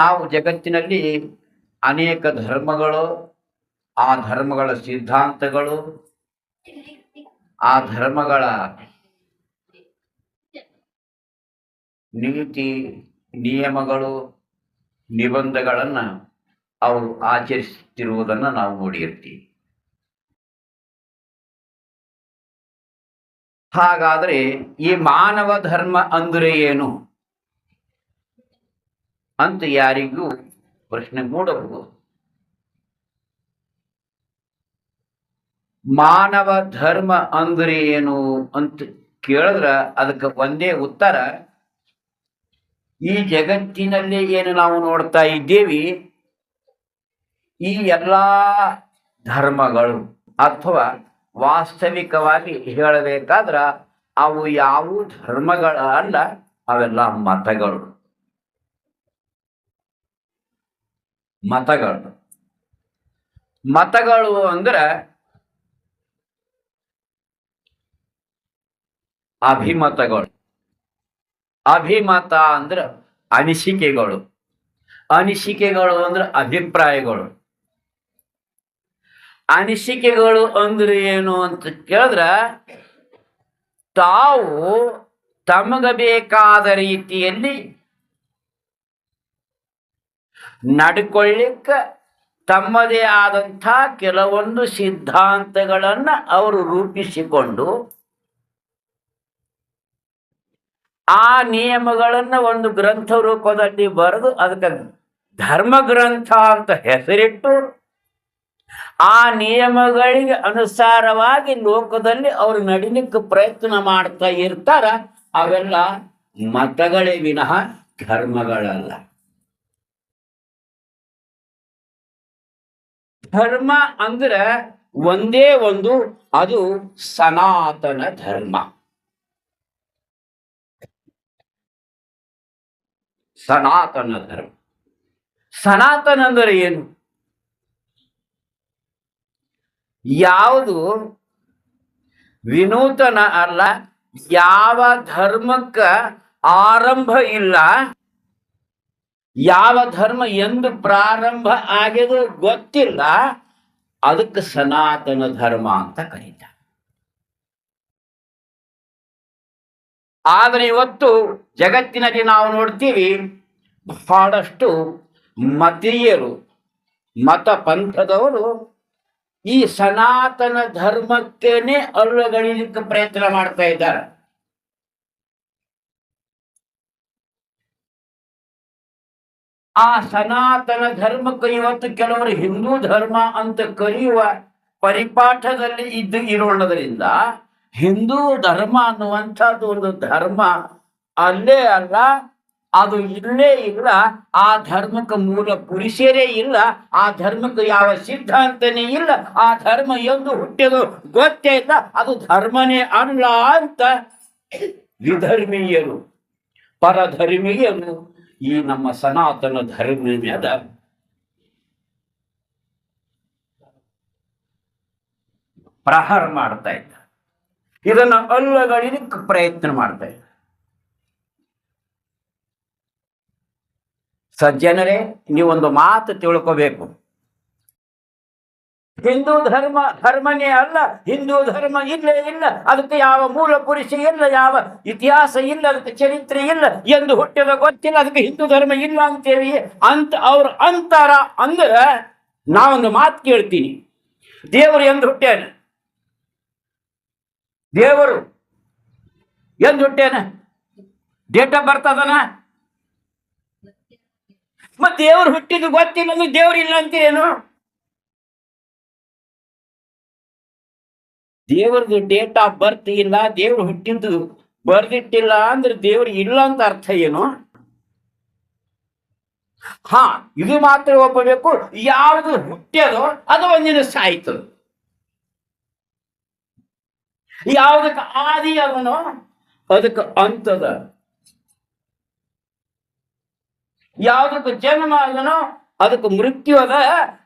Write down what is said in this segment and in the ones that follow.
ನಾವು ಜಗತ್ತಿನಲ್ಲಿ ಅನೇಕ ಧರ್ಮಗಳು, ಆ ಧರ್ಮಗಳ ಸಿದ್ಧಾಂತಗಳು, ಆ ಧರ್ಮಗಳ ನೀತಿ, ನಿಯಮಗಳು, ನಿಬಂಧಗಳನ್ನ ಅವರು ಆಚರಿಸುತ್ತಿರುವುದನ್ನು ನಾವು ನೋಡಿರ್ತೀವಿ. ಹಾಗಾದರೆ ಈ ಮಾನವ ಧರ್ಮ ಅಂದರೆ ಏನು? ಅಂತ ಯಾರಿಗೂ ಪ್ರಶ್ನೆ ಮೂಡಬಹುದು. ಮಾನವ ಧರ್ಮ ಅಂದ್ರೆ ಏನು ಅಂತ ಕೇಳಿದ್ರ ಅದಕ್ಕೆ ಒಂದೇ ಉತ್ತರ, ಈ ಜಗತ್ತಿನಲ್ಲಿ ಏನು ನಾವು ನೋಡ್ತಾ ಇದ್ದೇವಿ, ಈ ಎಲ್ಲಾ ಧರ್ಮಗಳು ಅಥವಾ ವಾಸ್ತವಿಕವಾಗಿ ಹೇಳಬೇಕಾದ್ರ ಅವು ಯಾವ ಧರ್ಮಗಳ ಅಲ್ಲ ಅವೆಲ್ಲ ಮತಗಳು. ಮತಗಳು. ಮತಗಳು ಅಂದ್ರೆ ಅಭಿಮತಗಳು. ಅಭಿಮತ ಅಂದ್ರೆ ಅನಿಸಿಕೆಗಳು. ಅನಿಸಿಕೆಗಳು ಅಂದ್ರೆ ಅಭಿಪ್ರಾಯಗಳು. ಅನಿಸಿಕೆಗಳು ಅಂದ್ರೆ ಏನು ಅಂತ ಕೇಳಿದ್ರ ತಾವು ತಮಗ ಬೇಕಾದ ರೀತಿಯಲ್ಲಿ ನಡ್ಕೊಳ್ಳಿಕ್ಕ ತಮ್ಮದೇ ಆದಂಥ ಕೆಲವೊಂದು ಸಿದ್ಧಾಂತಗಳನ್ನು ಅವರು ರೂಪಿಸಿಕೊಂಡು ಆ ನಿಯಮಗಳನ್ನು ಒಂದು ಗ್ರಂಥ ರೂಪದಲ್ಲಿ ಬರೆದು ಅದಕ್ಕೆ ಧರ್ಮ ಗ್ರಂಥ ಅಂತ ಹೆಸರಿಟ್ಟು ಆ ನಿಯಮಗಳಿಗೆ ಅನುಸಾರವಾಗಿ ಲೋಕದಲ್ಲಿ ಅವರು ನಡಿಲಿಕ್ಕೆ ಪ್ರಯತ್ನ ಮಾಡ್ತಾ ಇರ್ತಾರ ಅವೆಲ್ಲ ಮತಗಳೇ ವಿನಃ ಧರ್ಮಗಳಲ್ಲ. ಧರ್ಮ ಅಂದ್ರೆ ಒಂದೇ ಒಂದು, ಅದು ಸನಾತನ ಧರ್ಮ. ಸನಾತನ ಧರ್ಮ. ಸನಾತನ ಅಂದರೆ ಏನು? ಯಾವುದು? ವಿನೂತನ ಅಲ್ಲ, ಯಾವ ಧರ್ಮಕ್ಕ ಆರಂಭ ಇಲ್ಲ ಯಾವ ಧರ್ಮ ಎಂದು ಪ್ರಾರಂಭ ಆಗಿದೆ ಗೊತ್ತಿಲ್ಲ. ಅದಕ್ಕೆ ಸನಾತನ ಧರ್ಮ ಅಂತ ಕರೀತಾರೆ. ಆದರೆ ಇವತ್ತು ಜಗತ್ತಿನಲ್ಲಿ ನಾವು ನೋಡ್ತೀವಿ ಬಹಳಷ್ಟು ಮತೀಯರು, ಮತ ಪಂಥದವರು ಈ ಸನಾತನ ಧರ್ಮಕ್ಕೇನೆ ಅಲ್ಲಗಳಿಲಿಕ್ಕೆ ಪ್ರಯತ್ನ ಮಾಡ್ತಾ ಇದ್ದಾರೆ. ಆ ಸನಾತನ ಧರ್ಮಕ್ಕೆ ಇವತ್ತು ಕೆಲವರು ಹಿಂದೂ ಧರ್ಮ ಅಂತ ಕರೆಯುವ ಪರಿಪಾಠದಲ್ಲಿ ಇದ್ದು ಇರೋಣದ್ರಿಂದ ಹಿಂದೂ ಧರ್ಮ ಅನ್ನುವಂಥದ್ದು ಒಂದು ಧರ್ಮ ಅಲ್ಲೇ ಅಲ್ಲ, ಅದು ಇಲ್ಲೇ ಇಲ್ಲ. ಆ ಧರ್ಮಕ್ಕೆ ಮೂಲ ಪುರುಷರೇ ಇಲ್ಲ, ಆ ಧರ್ಮಕ್ಕೆ ಯಾವ ಸಿದ್ಧಾಂತನೇ ಇಲ್ಲ, ಆ ಧರ್ಮ ಎಂದು ಹುಟ್ಟಿದು ಗೊತ್ತೇ ಇಲ್ಲ. ಅದು ಧರ್ಮನೇ ಅಲ್ಲ ಅಂತ ವಿಧರ್ಮೀಯರು, ಪರಧರ್ಮೀಯರು ಈ ನಮ್ಮ ಸನಾತನ ಧರ್ಮದ ಪ್ರಹಾರ ಮಾಡ್ತಾ ಇದ್ದ. ಇದನ್ನು ಅಲ್ಲಗಳಿಲಿಕ್ಕೆ ಪ್ರಯತ್ನ ಮಾಡ್ತಾ ಇದ್ದ. ಸಜ್ಜನರೇ, ನೀವೊಂದು ಮಾತು ತಿಳ್ಕೋಬೇಕು. ಹಿಂದೂ ಧರ್ಮ, ಧರ್ಮನೇ ಅಲ್ಲ, ಹಿಂದೂ ಧರ್ಮ ಇಲ್ಲೇ ಇಲ್ಲ, ಅದಕ್ಕೆ ಯಾವ ಮೂಲ ಪುರುಷ ಇಲ್ಲ, ಯಾವ ಇತಿಹಾಸ ಇಲ್ಲ, ಅದಕ್ಕೆ ಚರಿತ್ರೆ ಇಲ್ಲ ಎಂದು ಹುಟ್ಟಿದ ಗೊತ್ತಿಲ್ಲ, ಅದಕ್ಕೆ ಹಿಂದೂ ಧರ್ಮ ಇಲ್ಲ ಅಂತೇವಿ. ಅಂತ ಅವ್ರು ಅಂತಾರ ಅಂದ್ರೆ ನಾವೊಂದು ಮಾತು ಕೇಳ್ತೀನಿ. ದೇವರು ಎಂದು ಹುಟ್ಟೇನೆ. ದೇವರು ಎಂದು ಹುಟ್ಟೇನೆ. ಡೇಟ್ ಆಫ್ ಬರ್ತ್ ಅದನ? ಮತ್ತೆ ದೇವ್ರು ಹುಟ್ಟಿದ್ದು ಗೊತ್ತಿಲ್ಲ ಅಂದ್ರೆ ದೇವ್ರು ಇಲ್ಲ ಅಂತೀರೇನು? ದೇವ್ರದ್ದು ಡೇಟ್ ಆಫ್ ಬರ್ತ್ ಇಲ್ಲ, ದೇವ್ರು ಹುಟ್ಟಿದ್ದು ಬರ್ದಿಟ್ಟಿಲ್ಲ ಅಂದ್ರೆ ದೇವ್ರ ಇಲ್ಲ ಅಂತ ಅರ್ಥ ಏನು? ಹಾ, ಇದು ಮಾತ್ರ ಒಪ್ಪಬೇಕು. ಯಾವುದು ಹುಟ್ಟ್ಯದೋ ಅದು ಒಂದಿನ ಸಾಯ್ತದ ಯಾವುದಕ್ಕೆ ಆದಿ ಅವನು ಅದಕ್ಕೆ ಅಂತದ. ಯಾವುದಕ್ಕೆ ಜನ್ಮ ಅದನೋ ಅದಕ್ಕೆ ಮೃತ್ಯು ಅದ.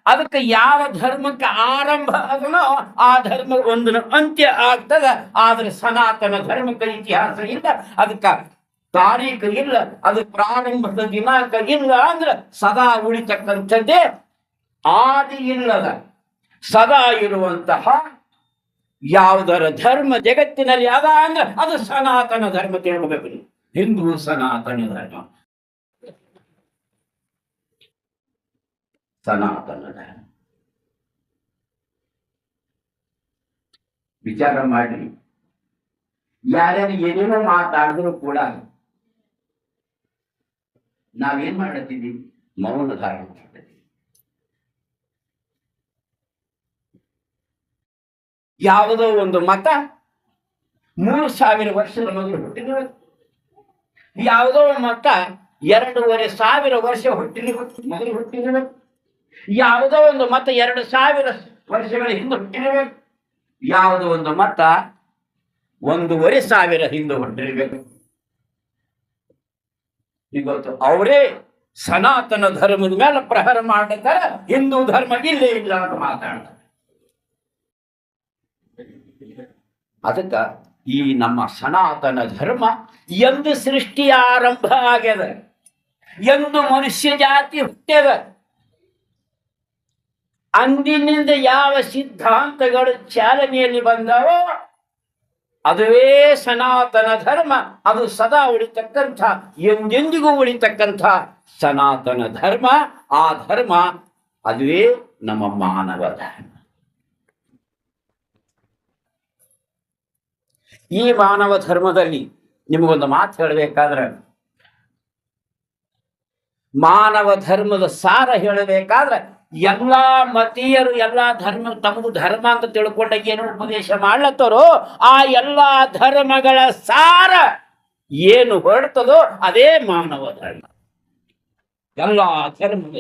ಅದಕ್ಕೆ ಯಾವ ಧರ್ಮಕ್ಕೆ ಆರಂಭ ಅದನೋ ಆ ಧರ್ಮ ಒಂದು ಅಂತ್ಯ ಆಗ್ತದ. ಆದ್ರೆ ಸನಾತನ ಧರ್ಮಕ್ಕೆ ಇತಿಹಾಸ ಇಲ್ಲ. ಅದಕ್ಕೆ ತಾರೀಖು ಇಲ್ಲ. ಅದು ಪ್ರಾರಂಭದ ದಿನಾಂಕ ಇಲ್ಲ ಅಂದ್ರೆ ಸದಾ ಉಳಿತಕ್ಕಂಥದ್ದೇ ಆದಿ ಇಲ್ಲದ. ಸದಾ ಇರುವಂತಹ ಯಾವುದರ ಧರ್ಮ ಜಗತ್ತಿನಲ್ಲಿ ಅದ ಅಂದ್ರೆ ಅದು ಸನಾತನ ಧರ್ಮ ತಿಳ್ಕೋಬೇಕು. ಹಿಂದೂ ಸನಾತನ ಧರ್ಮ. ಸನಾತನ ಧರ್ಮ ವಿಚಾರ ಮಾಡಿ. ಯಾರ್ಯಾರು ಏನೇನೋ ಮಾತಾಡಿದ್ರು ಕೂಡ ನಾವೇನ್ ಮಾಡತ್ತೀವಿ ಮೌನ ಧಾರಣ ಮಾಡ್ತೀವಿ ಯಾವುದೋ ಒಂದು ಮತ ಮೂರು ಸಾವಿರ ವರ್ಷದ ಮೊದಲು ಹುಟ್ಟಿದ್ರು ಯಾವುದೋ ಮತ ಎರಡೂವರೆ ಸಾವಿರ ವರ್ಷ ಹುಟ್ಟಿರಬೇಕು ಮೊದಲು ಹುಟ್ಟಿರಬೇಕು ಯಾವುದೋ ಒಂದು ಮತ ಎರಡು ಸಾವಿರ ವರ್ಷಗಳ ಹಿಂದೆ ಯಾವುದೋ ಒಂದು ಮತ ಒಂದೂವರೆ ಸಾವಿರ ಹಿಂದೆ ಹುಟ್ಟಿರಬೇಕು ಇವತ್ತು ಅವರೇ ಸನಾತನ ಧರ್ಮದ ಮೇಲೆ ಪ್ರಹಾರ ಮಾಡ್ತಾರೆ ಹಿಂದೂ ಧರ್ಮ ಇಲ್ಲೇ ಇಲ್ಲ ಅಂತ ಮಾತಾಡ್ತಾರೆ. ಅದಕ್ಕ ಈ ನಮ್ಮ ಸನಾತನ ಧರ್ಮ ಎಂದು ಸೃಷ್ಟಿಯ ಆರಂಭ ಆಗ್ಯದ ಎಂದು ಮನುಷ್ಯ ಜಾತಿ ಹುಟ್ಟ್ಯದ ಅಂದಿನಿಂದ ಯಾವ ಸಿದ್ಧಾಂತಗಳು ಚಾಲನೆಯಲ್ಲಿ ಬಂದವೋ, ಅದುವೇ ಸನಾತನ ಧರ್ಮ. ಅದು ಸದಾ ಉಳಿತಕ್ಕಂಥ, ಎಂದೆಂದಿಗೂ ಉಳಿತಕ್ಕಂಥ ಸನಾತನ ಧರ್ಮ. ಆ ಧರ್ಮ ಅದುವೇ ನಮ್ಮ ಮಾನವ ಧರ್ಮ. ಈ ಮಾನವ ಧರ್ಮದಲ್ಲಿ ನಿಮಗೊಂದು ಮಾತು ಹೇಳಬೇಕಾದ್ರೆ, ಮಾನವ ಧರ್ಮದ ಸಾರ ಹೇಳಬೇಕಾದ್ರೆ ಎಲ್ಲಾ ಮತೀಯರು, ಎಲ್ಲಾ ಧರ್ಮ, ತಮಗೂ ಧರ್ಮ ಅಂತ ತಿಳ್ಕೊಂಡಾಗ ಏನು ಉಪದೇಶ ಮಾಡ್ಲತ್ತಾರೋ, ಆ ಎಲ್ಲಾ ಧರ್ಮಗಳ ಸಾರ ಏನು ಹೊರಡ್ತದೋ ಅದೇ ಮಾನವ ಧರ್ಮ. ಎಲ್ಲಾ ಧರ್ಮದ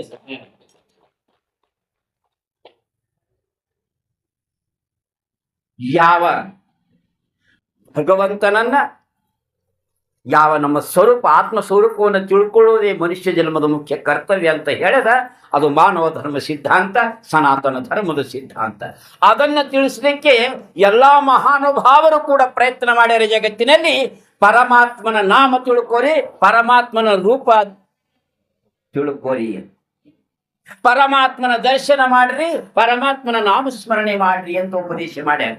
ಯಾವ ಭಗವಂತನನ್ನ ಯಾವ ನಮ್ಮ ಸ್ವರೂಪ ಆತ್ಮ ಸ್ವರೂಪವನ್ನು ತಿಳ್ಕೊಳ್ಳುವುದೇ ಮನುಷ್ಯ ಜನ್ಮದ ಮುಖ್ಯ ಕರ್ತವ್ಯ ಅಂತ ಹೇಳಿದ, ಅದು ಮಾನವ ಧರ್ಮ ಸಿದ್ಧಾಂತ, ಸನಾತನ ಧರ್ಮದ ಸಿದ್ಧಾಂತ. ಅದನ್ನು ತಿಳಿಸಲಿಕ್ಕೆ ಎಲ್ಲಾ ಮಹಾನುಭಾವರು ಕೂಡ ಪ್ರಯತ್ನ ಮಾಡ್ಯಾರ ಜಗತ್ತಿನಲ್ಲಿ. ಪರಮಾತ್ಮನ ನಾಮ ತಿಳ್ಕೋರಿ, ಪರಮಾತ್ಮನ ರೂಪ ತಿಳ್ಕೋರಿ. ಪರಮಾತ್ಮನ ದರ್ಶನ ಮಾಡ್ರಿ, ಪರಮಾತ್ಮನ ನಾಮಸ್ಮರಣೆ ಮಾಡ್ರಿ ಅಂತ ಉಪದೇಶ ಮಾಡ್ಯಾರ.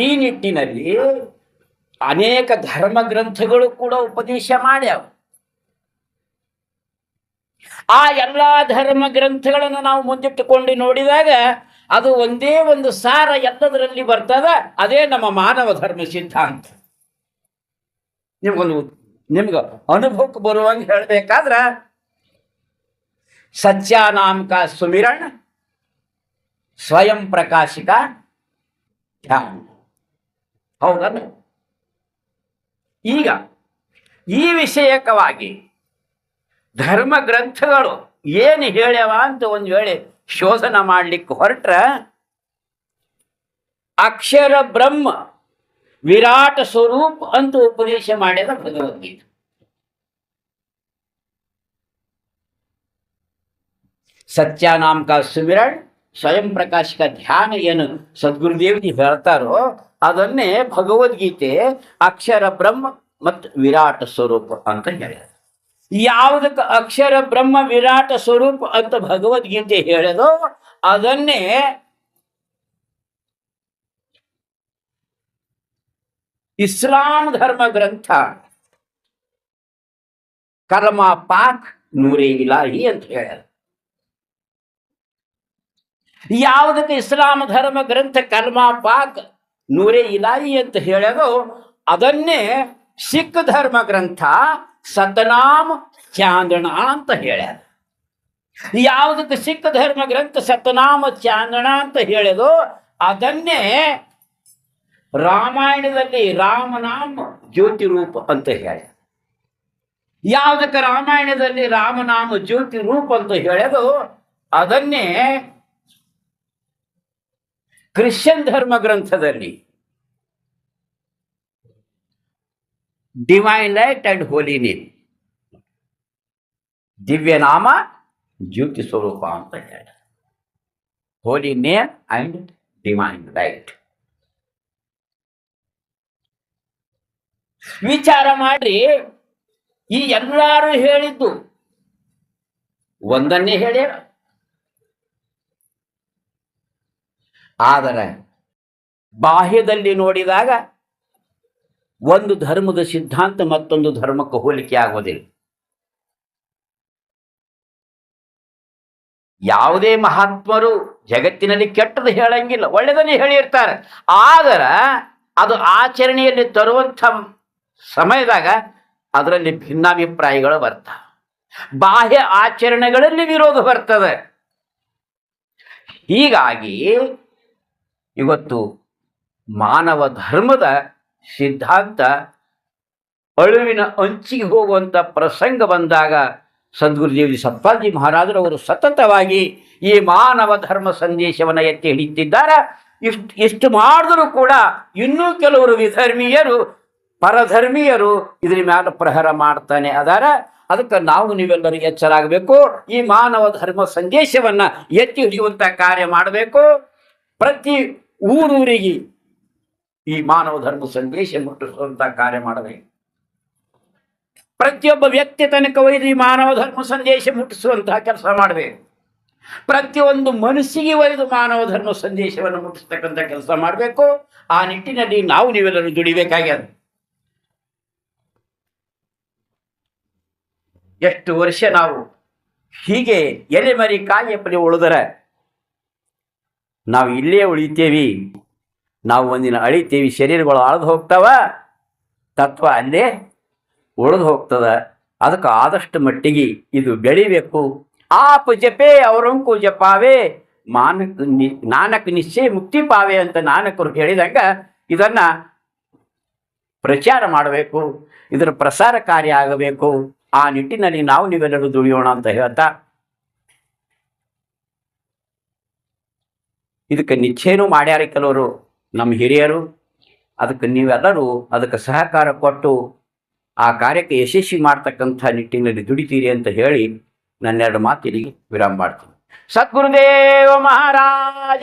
ಈ ನಿಟ್ಟಿನಲ್ಲಿ ಅನೇಕ ಧರ್ಮ ಗ್ರಂಥಗಳು ಕೂಡ ಉಪದೇಶ ಮಾಡ್ಯಾವ. ಆ ಎಲ್ಲಾ ಧರ್ಮ ಗ್ರಂಥಗಳನ್ನು ನಾವು ಮುಂದಿಟ್ಟುಕೊಂಡು ನೋಡಿದಾಗ ಅದು ಒಂದೇ ಒಂದು ಸಾರ ಎಲ್ಲದರಲ್ಲಿ ಬರ್ತದ, ಅದೇ ನಮ್ಮ ಮಾನವ ಧರ್ಮ ಸಿದ್ಧಾಂತ. ನಿಮ್ಗೊಂದು ನಿಮ್ಗ ಅನುಭವಕ್ಕೆ ಬರುವಂಗೆ ಹೇಳ್ಬೇಕಾದ್ರ ಸತ್ಯಾನಾಮಕ ಸುಮಿರಣ, ಸ್ವಯಂ ಪ್ರಕಾಶಿಕ ಧ್ಯಾನ. ಹೌದಲ್ಲ? ಈಗ ಈ ವಿಷಯಕವಾಗಿ ಧರ್ಮ ಗ್ರಂಥಗಳು ಏನು ಹೇಳ್ಯವ ಅಂತ ಒಂದು ವೇಳೆ ಶೋಧನ ಮಾಡಲಿಕ್ಕೆ ಹೊರಟ್ರ, ಅಕ್ಷರ ಬ್ರಹ್ಮ ವಿರಾಟ ಸ್ವರೂಪ ಅಂತ ಉಪದೇಶ ಮಾಡ್ಯದ ಭಗವದ್ಗೀತೆ. ಸತ್ಯಾನಾಮಕ ಸುಮಿರಣ್ ಸ್ವಯಂ ಪ್ರಕಾಶಕ ಧ್ಯಾನ ಏನು ಸದ್ಗುರುದೇವ್ಜಿ ಹೇಳ್ತಾರೋ ಅದನ್ನೇ ಭಗವದ್ಗೀತೆ ಅಕ್ಷರ ಬ್ರಹ್ಮ ಮತ್ತು ವಿರಾಟ ಸ್ವರೂಪ ಅಂತ ಹೇಳ್ಯಾರ. ಯಾವುದಕ್ಕೆ ಅಕ್ಷರ ಬ್ರಹ್ಮ ವಿರಾಟ ಸ್ವರೂಪ ಅಂತ ಭಗವದ್ಗೀತೆ ಹೇಳೋದು ಅದನ್ನೇ ಇಸ್ಲಾಂ ಧರ್ಮ ಗ್ರಂಥ ಕರ್ಮ ಪಾಕ್ ನೂರೇ ಇಲಾಹಿ ಅಂತ ಹೇಳ್ಯಾರ. ಯಾವುದಕ್ಕೆ ಇಸ್ಲಾಂ ಧರ್ಮ ಗ್ರಂಥ ಕರ್ಮ ಪಾಕ್ ನೂರೇ ಇಲಾಹಿ ಅಂತ ಹೇಳೋದು ಅದನ್ನೇ ಸಿಖ್ ಧರ್ಮ ಗ್ರಂಥ ಸತನಾಮ್ ಚಾಂದಣ ಅಂತ ಹೇಳ್ಯಾರ. ಯಾವುದಕ್ಕೆ ಸಿಖ್ ಧರ್ಮ ಗ್ರಂಥ ಸತನಾಮ ಚಾಂದಣ ಅಂತ ಹೇಳೋದು? ಅದನ್ನೇ ರಾಮಾಯಣದಲ್ಲಿ ರಾಮನಾಮ ಜ್ಯೋತಿ ರೂಪ ಅಂತ ಹೇಳ್ಯಾರ. ಯಾವುದಕ್ಕೆ ರಾಮಾಯಣದಲ್ಲಿ ರಾಮನಾಮ ಜ್ಯೋತಿ ರೂಪ ಅಂತ ಹೇಳೋದು? ಅದನ್ನೇ ಕ್ರಿಶ್ಚಿಯನ್ ಧರ್ಮ ಗ್ರಂಥದಲ್ಲಿ divine light and holy name ದಿವ್ಯನಾಮ ಜ್ಯೋತಿ ಸ್ವರೂಪ ಅಂತ ಹೇಳ holy name and divine light ವಿಚಾರ ಮಾಡಿ ಈ ಎಲ್ಲಾರು ಹೇಳಿದ್ದು ಒಂದನ್ನೇ ಹೇಳ್ಯಾರ ಆದರೆ ಬಾಹ್ಯದಲ್ಲಿ ನೋಡಿದಾಗ ಒಂದು ಧರ್ಮದ ಸಿದ್ಧಾಂತ ಮತ್ತೊಂದು ಧರ್ಮಕ್ಕೆ ಹೋಲಿಕೆ ಆಗೋದಿಲ್ಲ. ಯಾವುದೇ ಮಹಾತ್ಮರು ಜಗತ್ತಿನಲ್ಲಿ ಕೆಟ್ಟದ್ದು ಹೇಳಂಗಿಲ್ಲ ಒಳ್ಳೆಯದನ್ನು ಹೇಳಿರ್ತಾರೆ. ಆದರೆ ಅದು ಆಚರಣೆಯಲ್ಲಿ ತರುವಂಥ ಸಮಯದಾಗ ಅದರಲ್ಲಿ ಭಿನ್ನಾಭಿಪ್ರಾಯಗಳು ಬರ್ತವೆ ಬಾಹ್ಯ ಆಚರಣೆಗಳಲ್ಲಿ ವಿರೋಧ ಬರ್ತದೆ. ಹೀಗಾಗಿ ಇವತ್ತು ಮಾನವ ಧರ್ಮದ ಸಿದ್ಧಾಂತ ಅಳುವಿನ ಅಂಚಿಗೆ ಹೋಗುವಂಥ ಪ್ರಸಂಗ ಬಂದಾಗ ಸದ್ಗುರುದೇವಿ ಮಹಾರಾಜರು ಮಹಾರಾಜರವರು ಸತತವಾಗಿ ಈ ಮಾನವ ಧರ್ಮ ಸಂದೇಶವನ್ನು ಎತ್ತಿ ಹಿಡಿತಿದ್ದಾರೆ ಇಷ್ಟು ಇಷ್ಟು ಮಾಡಿದರೂ ಕೂಡ ಇನ್ನೂ ಕೆಲವರು ವಿಧರ್ಮೀಯರು, ಪರಧರ್ಮೀಯರು ಇದ್ರ ಮ್ಯಾಲ ಪ್ರಹರ ಮಾಡ್ತಾನೆ ಅದಾರ. ಅದಕ್ಕೆ ನಾವು ನೀವೆಲ್ಲರೂ ಎಚ್ಚರಾಗಬೇಕು. ಈ ಮಾನವ ಧರ್ಮ ಸಂದೇಶವನ್ನ ಎತ್ತಿ ಹಿಡಿಯುವಂತ ಕಾರ್ಯ ಮಾಡಬೇಕು. ಪ್ರತಿ ಊರೂರಿಗೆ ಈ ಮಾನವ ಧರ್ಮ ಸಂದೇಶ ಮುಟ್ಟಿಸುವಂತಹ ಕಾರ್ಯ ಮಾಡಬೇಕು ಪ್ರತಿಯೊಬ್ಬ ವ್ಯಕ್ತಿ ತನಕ ಒಯ್ದು ಈ ಮಾನವ ಧರ್ಮ ಸಂದೇಶ ಮುಟ್ಟಿಸುವಂತಹ ಕೆಲಸ ಮಾಡಬೇಕು ಪ್ರತಿಯೊಂದು ಮನಸ್ಸಿಗೆ ಒಯ್ದು ಮಾನವ ಧರ್ಮ ಸಂದೇಶವನ್ನು ಮುಟ್ಟಿಸ್ತಕ್ಕಂಥ ಕೆಲಸ ಮಾಡಬೇಕು. ಆ ನಿಟ್ಟಿನಲ್ಲಿ ನಾವು ನೀವೆಲ್ಲರೂ ದುಡಿಬೇಕಾಗ್ಯದ. ಎಷ್ಟು ವರ್ಷ ನಾವು ಹೀಗೆ ಎಲೆಮರಿ ಪಡೆ ಉಳಿದರೆ ನಾವು ಇಲ್ಲೇ ಉಳಿತೇವಿ ನಾವು ಒಂದಿನ ಅಳಿತೀವಿ, ಶರೀರಗಳು ಅಳದು ಹೋಗ್ತಾವ, ತತ್ವ ಅಲ್ಲೇ ಉಳಿದು ಹೋಗ್ತದ. ಅದಕ್ಕೆ ಆದಷ್ಟು ಮಟ್ಟಿಗೆ ಇದು ಬೆಳಿಬೇಕು. ಆಪು ಜಪೆ ಅವರಂಕು ಜಪಾವೆ, ಮಾನಕ್ ನಿ, ನಾನಕ್ ನಿಶ್ಚಯ ಮುಕ್ತಿ ಪಾವೆ ಅಂತ ನಾನಕರು ಹೇಳಿದಂಗ ಇದನ್ನ ಪ್ರಚಾರ ಮಾಡಬೇಕು. ಇದರ ಪ್ರಸಾರ ಕಾರ್ಯ ಆಗಬೇಕು. ಆ ನಿಟ್ಟಿನಲ್ಲಿ ನಾವು ನೀವೆಲ್ಲರೂ ದುಡಿಯೋಣ ಅಂತ ಹೇಳ್ತಾ. ಇದಕ್ಕೆ ನಿಶ್ಚಯನೂ ಮಾಡ್ಯಾರ ಕೆಲವರು. ನಮ್ಮ ಹಿರಿಯರು, ಅದಕ್ಕೆ ನೀವೆಲ್ಲರೂ ಅದಕ್ಕೆ ಸಹಕಾರ ಕೊಟ್ಟು ಆ ಕಾರ್ಯಕ್ಕೆ ಯಶಸ್ವಿ ಮಾಡ್ತಕ್ಕಂಥ ನಿಟ್ಟಿನಲ್ಲಿ ದುಡಿತೀರಿ ಅಂತ ಹೇಳಿ ನನ್ನೆರಡು ಮಾತಿಗೆ ವಿರಾಮ ಮಾಡ್ತೀನಿ. ಸದ್ಗುರುದೇವ ಮಹಾರಾಜ